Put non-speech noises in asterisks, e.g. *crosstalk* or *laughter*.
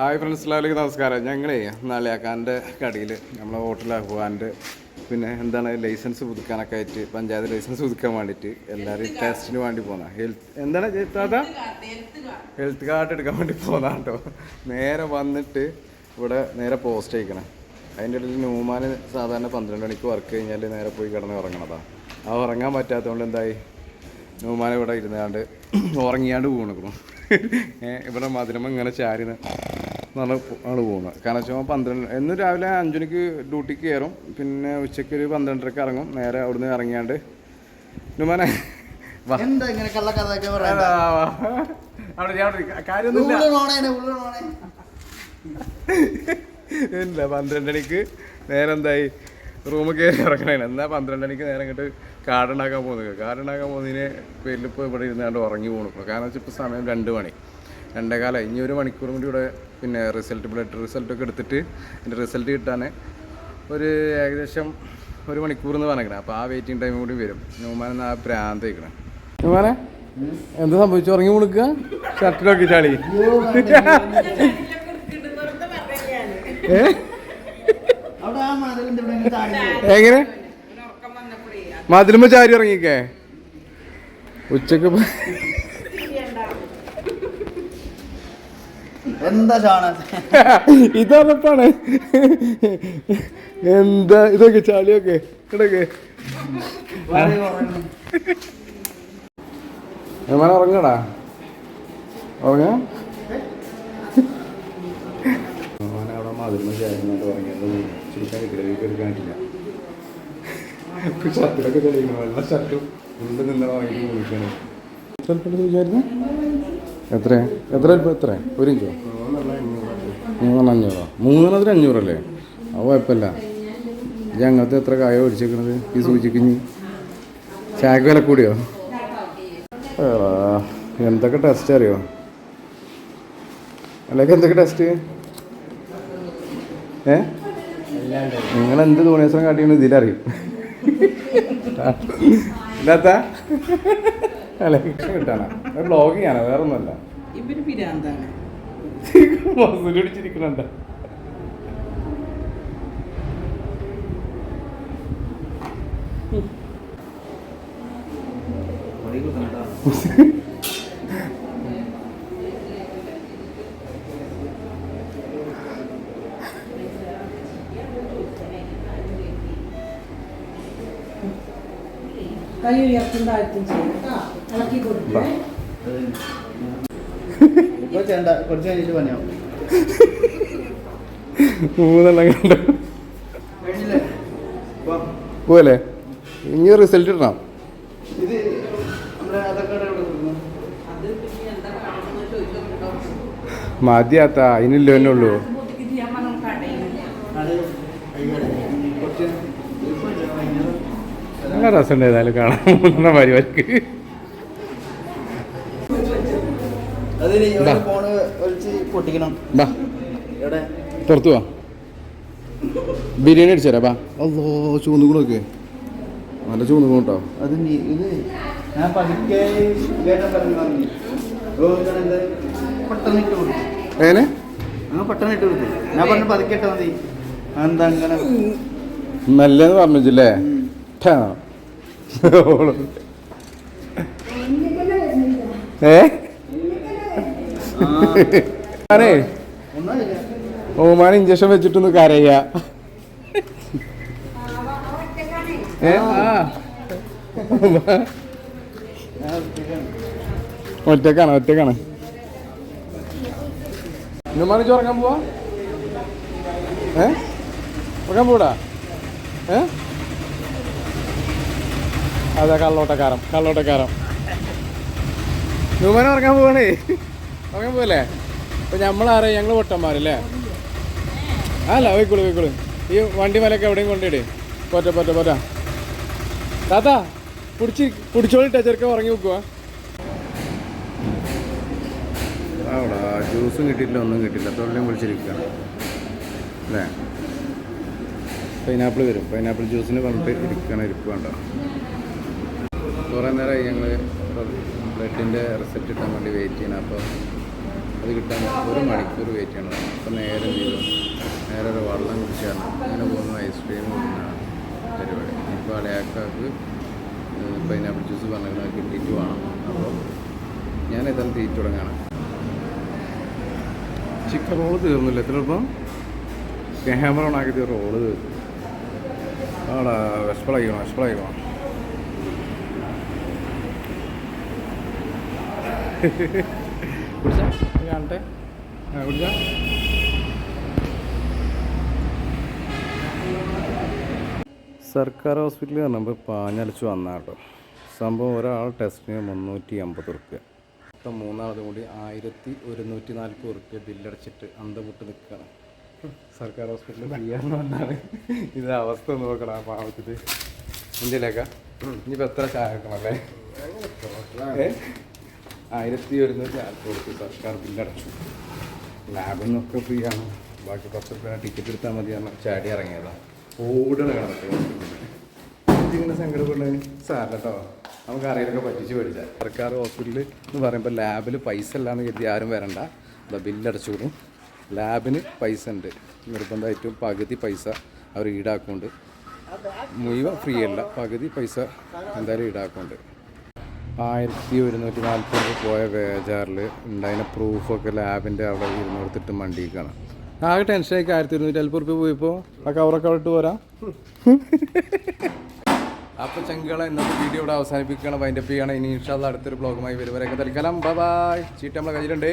Hi friends എല്ലാവർക്കും നമസ്കാരം. ഞങ്ങളേ നാളിയാക്കാന്റെ കടയിൽ നമ്മളെ പോകാന്റെ പിന്നെ എന്താണ് ലൈസൻസ് പുതുക്കാനൊക്കെ ആയിട്ട് പഞ്ചായത്ത് ലൈസൻസ് പുതുക്കാൻ വേണ്ടിയിട്ട് എല്ലാവരും ടെസ്റ്റിന് വേണ്ടി പോകുന്ന ഹെൽത്ത് എന്താണ് ചേട്ടാ ഹെൽത്ത് കാർഡ് എടുക്കാൻ വേണ്ടി പോകുന്ന കേട്ടോ നേരെ വന്നിട്ട് ഇവിടെ നേരെ പോസ്റ്റ് അയക്കണം. അതിന്റെ ഇടയിൽ ന്യൂമാന് സാധാരണ പന്ത്രണ്ട് മണിക്ക് വർക്ക് കഴിഞ്ഞാൽ നേരെ പോയി കിടന്ന് ഉറങ്ങണതാ. ആ ഉറങ്ങാൻ പറ്റാത്തതുകൊണ്ട് എന്തായി? ന്യൂമാൻ ഇവിടെ ഇരുന്നാണ്ട് ഉറങ്ങിയാണ്ട് പോകണക്കണം ഇവിടെ മധുരം ഇങ്ങനെ ചാരി പറഞ്ഞ ആണ് പോകുന്നത്. കാരണം വെച്ചാൽ പന്ത്രണ്ട് എന്നും രാവിലെ അഞ്ചുമണിക്ക് ഡ്യൂട്ടിക്ക് കയറും. പിന്നെ ഉച്ചയ്ക്ക് ഒരു പന്ത്രണ്ടരക്ക് ഇറങ്ങും. നേരെ അവിടുന്ന് ഇറങ്ങിയാണ്ട് നോണേ. ഇല്ല. പന്ത്രണ്ടണിക്ക് നേരെ എന്തായി? റൂമിൽ കയറി ഇറങ്ങണേ എന്നാ പന്ത്രണ്ടണിക്ക് നേരെ ഇങ്ങോട്ട് കാർഡ് ഉണ്ടാക്കാൻ പോകുന്നത്? കാർഡ് ഉണ്ടാക്കാൻ പോകുന്നതിന് പേരിൽ ഇപ്പോൾ ഇവിടെ ഇരുന്നാണ്ട് ഉറങ്ങി പോകണം കാരണം വെച്ചാൽ ഇപ്പോൾ സമയം രണ്ട് മണി. രണ്ടേകാലം ഇനി ഒരു മണിക്കൂറും കൂടി ഇവിടെ പിന്നെ റിസൾട്ട് ബ്ലഡ് റിസൾട്ടൊക്കെ എടുത്തിട്ട് അതിന്റെ റിസൾട്ട് കിട്ടാൻ ഒരു ഏകദേശം ഒരു മണിക്കൂർ എന്ന് പറഞ്ഞേക്കണം അപ്പോൾ ആ വെയിറ്റിംഗ് ടൈം കൂടി വരും. ന്യൂമാൻ ആ ഭ്രാന്ത് വയ്ക്കണം ന്യൂമാനെ എന്ത് സംഭവിച്ചു? ഉറങ്ങി കൊടുക്കുക ഷർട്ടിലൊക്കെ ചാളി. എങ്ങനെ? മതിലുമ്പോ ചാരി ഇറങ്ങിക്കേ ഉച്ചയ്ക്ക് എന്താ ഷാണ്? ഇതറപ്പാണ് എന്താ ഇതൊക്കെ ചാളിയൊക്കെ. കിടക്ക് ഏമാനെ ഉറങ്ങടാ? ഉറങ്ങ? അവിടെ മതിലുമ്പോ ചാരി ഉറങ്ങിയത് ചിരിക്കാൻ കിട്ടില്ല വീട്ടിൽ എടുക്കാൻ പറ്റില്ല ഷർട്ടിലൊക്കെ തെളിയിക്കണം വെള്ള ഷർട്ടും ഉള്ളിൽ നിന്ന് വാങ്ങിയിട്ട് കുളിക്കണം എത്ര എത്ര? ഇപ്പം എത്ര? ഒരു ഇഞ്ചോ? മൂന്നെണ്ണം അഞ്ഞൂറോ. മൂന്നെണ്ണത്തിന് അഞ്ഞൂറല്ലേ? അത് കുഴപ്പമില്ല. ഇത് അങ്ങനത്തെ എത്ര കായ മേടിച്ചേക്കണത്? ഈ സൂചിക്കിഞ്ഞ് ചായക്ക് വില കൂടിയോ? എന്തൊക്കെ ടെസ്റ്റ് അറിയോ? അല്ലെങ്കിൽ എന്തൊക്കെ ടെസ്റ്റ് ഏ? നിങ്ങൾ എന്ത് തോന്നിയസം കാട്ടിയാണ് ഇതിലറിയും. ഇല്ലാത്ത? അല്ലെ കിട്ടാണ് ബ്ലോഗ് ചെയ്യാനാ വേറെ ഒന്നുമല്ല ഇവർ പിരാന്താണ്. പിടിച്ചിരിക്കണണ്ട കൈ ഉയർത്തും താഴ്ത്തും ചെയ്യും ഇളക്കി കൊടുക്കേ. *laughs* ഇപ്പൊ ചെയ്യണ്ട കുറച്ച് കഴിഞ്ഞിട്ട് പണിയാവും. മൂന്നെണ്ണം കണ്ടു. പോവല്ലേ? ഇനി റിസൾട്ട് ഇടണം. മതിയാത്ത അതിനില്ല തന്നെ ഉള്ളൂ. നല്ല രസം ഏതായാലും കാണാൻ. പരിപാടിക്ക് അത് ഇനി ഇതാ. ഒരു ഫോണ് വലിച്ച് പൊട്ടിക്കണം ബാ എവിടെ പുറത്തു വാ. ബിരിയാണി അടിച്ചുതരാം ബാ. അല്ലോ ചൂന്നുകൂടൊക്കെ നല്ല ചൂന്നുകൂട്ടോ അത് നീ ഇത് ഞാൻ പതുക്കെ പെട്ടെന്ന് ഇട്ട് കൊടുത്തു ഏനെ? അങ്ങ് പെട്ടെന്ന് ഇട്ട് കൊടുത്തു ഞാൻ പറഞ്ഞു പതുക്കെ ഇട്ടാ മതി. എന്താ അങ്ങനെ? നല്ലതെന്ന് പറഞ്ഞില്ലേ. ഏ? ഞാനേ ഓമാൻ ഇഞ്ചക്ഷൻ വെച്ചിട്ടൊന്ന് കരയ. ഒറ്റക്കാണ് ഒറ്റക്കാണ്. ഇന്നുമാനി ചോറക്കാൻ പോവാ? ഏ? ഉറങ്ങാൻ പോടാ ഏ? അതെ കള്ളോട്ടക്കാരം കള്ളോട്ടക്കാരം ന്യൂമാനെ ഇറക്കാൻ പോവാണേ? ഉറങ്ങാൻ പോവല്ലേ? അപ്പൊ നമ്മളാരെ ഞങ്ങൾ പൊട്ടന്മാരല്ലേ? അല്ല പോയിക്കോളൂ പോയിക്കോളൂ. ഈ വണ്ടി മലയൊക്കെ എവിടെയും കൊണ്ടിടേ പോറ്റ പോറ്റ പോറ്റ താത്താ പിടിച്ച് പിടിച്ചോളിട്ടാ ചെറുക്ക ഉറങ്ങി വെക്കുക ജ്യൂസും കിട്ടിയില്ല ഒന്നും കിട്ടില്ല തൊഴിലും വിളിച്ചിരിക്കുകയാണ് അല്ലേ? പൈനാപ്പിൾ വരും. പൈനാപ്പിൾ ജ്യൂസിന് പറഞ്ഞിട്ട് ഇരിക്കണം ഇരിക്കുവേണ്ട കുറേ നേരമായി ഞങ്ങൾ ബ്ലഡിന്റെ റിസൾട്ട് കിട്ടാൻ വേണ്ടി വെയിറ്റ് ചെയ്യണം. അപ്പോൾ അത് കിട്ടാൻ ഒരു മണിക്കൂർ വെയിറ്റ് ചെയ്യണം. അപ്പം നേരെ ചെയ്തു? നേരെ ഒരു വെള്ളം കുടിച്ചാണ് അങ്ങനെ പോകുന്ന ഐസ്ക്രീം കൊടുക്കുന്നതാണ് പരിപാടി. ഇപ്പോൾ അലയാക്കാക്ക് പൈനാപ്പിൾ ജ്യൂസ് പറഞ്ഞാൽ കിട്ടിയിട്ട് വേണം. അപ്പോൾ ഞാൻ ഏതായാലും തീറ്റ് തുടങ്ങാണ്. ചിക്കൻ റോൾ തീർന്നില്ല? എത്ര ഇപ്പം? ക്യാമറ തീർ റോൾ തീർന്നു ആടാ വിഷപ്പളായിക്കണം വിഷപ്പളായിക്കണം *laughs* കുടിച്ചാ? ഇത് കാണട്ടെ ആ കുടിച്ചാ? സർക്കാർ ഹോസ്പിറ്റലിൽ പറഞ്ഞപ്പോൾ പാഞ്ഞലച്ച് വന്നാട്ടോ സംഭവം ഒരാൾ ടെസ്റ്റിന് മുന്നൂറ്റി അമ്പത് റുപ്യ ഇപ്പം മൂന്നാമതും കൂടി ആയിരത്തി ഒരുന്നൂറ്റി നാൽപ്പത് റുപ്യ ബില്ലടച്ചിട്ട് അന്തമുട്ട് നിൽക്കുകയാണ് സർക്കാർ ഹോസ്പിറ്റലിൽ ചെയ്യാന്ന് വന്നാണ് ഇത് അവസ്ഥ നോക്കണം ആ പാവത്തിൽ ഇന്ത്യയിലേക്കാ ഇനിയിപ്പോൾ എത്ര ചായ വെക്കണമല്ലേ ഏ? ആയിരത്തി ഒരുന്നൂറ്റി നാൽപ്പത് സർക്കാർ ബില്ലടച്ചു ലാബിൽ നിന്നൊക്കെ ഫ്രീ ആണ്. ബാക്കി പത്ത് രൂപ ടിക്കറ്റ് എടുത്താൽ മതി പറഞ്ഞാൽ ചാടി ഇറങ്ങിയതാണ് ഓടണ കണക്ക്. ഇങ്ങനെ സങ്കടപ്പെടുന്നത് സാറില്ല കേട്ടോ നമുക്ക് അറിയാനൊക്കെ പറ്റിച്ച് മേടിച്ചാൽ സർക്കാർ ഹോസ്പിറ്റലിൽ എന്ന് പറയുമ്പോൾ ലാബിൽ പൈസ ഇല്ലാന്ന് കരുതി ആരും വരണ്ട. അതാ ബില്ലടച്ചു കൊടുക്കും ലാബിന് പൈസ ഉണ്ട് നിർബന്ധമായിട്ടും പകുതി പൈസ അവർ ഈടാക്കുന്നുണ്ട്. മുഴുവൻ ഫ്രീ അല്ല. പകുതി പൈസ എന്തായാലും ഈടാക്കുന്നുണ്ട്. ആയിരത്തി ഒരുന്നൂറ്റി നാൽപ്പത് പോയ ബേജാറിൽ ഉണ്ടായിരുന്ന പ്രൂഫൊക്കെ ലാബിന്റെ അവിടെ ഇരുന്നൂറ്റിട്ട് മണ്ടിക്കാണ് ആകെ ടെൻഷനായി ആയിരത്തി ഇരുന്നൂറ്റി അൽപ്പം റുപ്യ പോയിപ്പോൾ ആ കവറൊക്കെ അവിടെ ഇട്ട് പോരാ? അപ്പോൾ ചങ്കള ഇന്നത്തെ വീഡിയോ ഇവിടെ അവസാനിപ്പിക്കുകയാണ്. വൈൻഡപ്പ് ചെയ്യണം. ഇനി ഇൻഷാല്ല അടുത്തൊരു ബ്ലോഗുമായി വരുവരൊക്കെ തൽക്കാലം. ബൈ ചീട്ട് നമ്മളെ കയ്യിലുണ്ട്.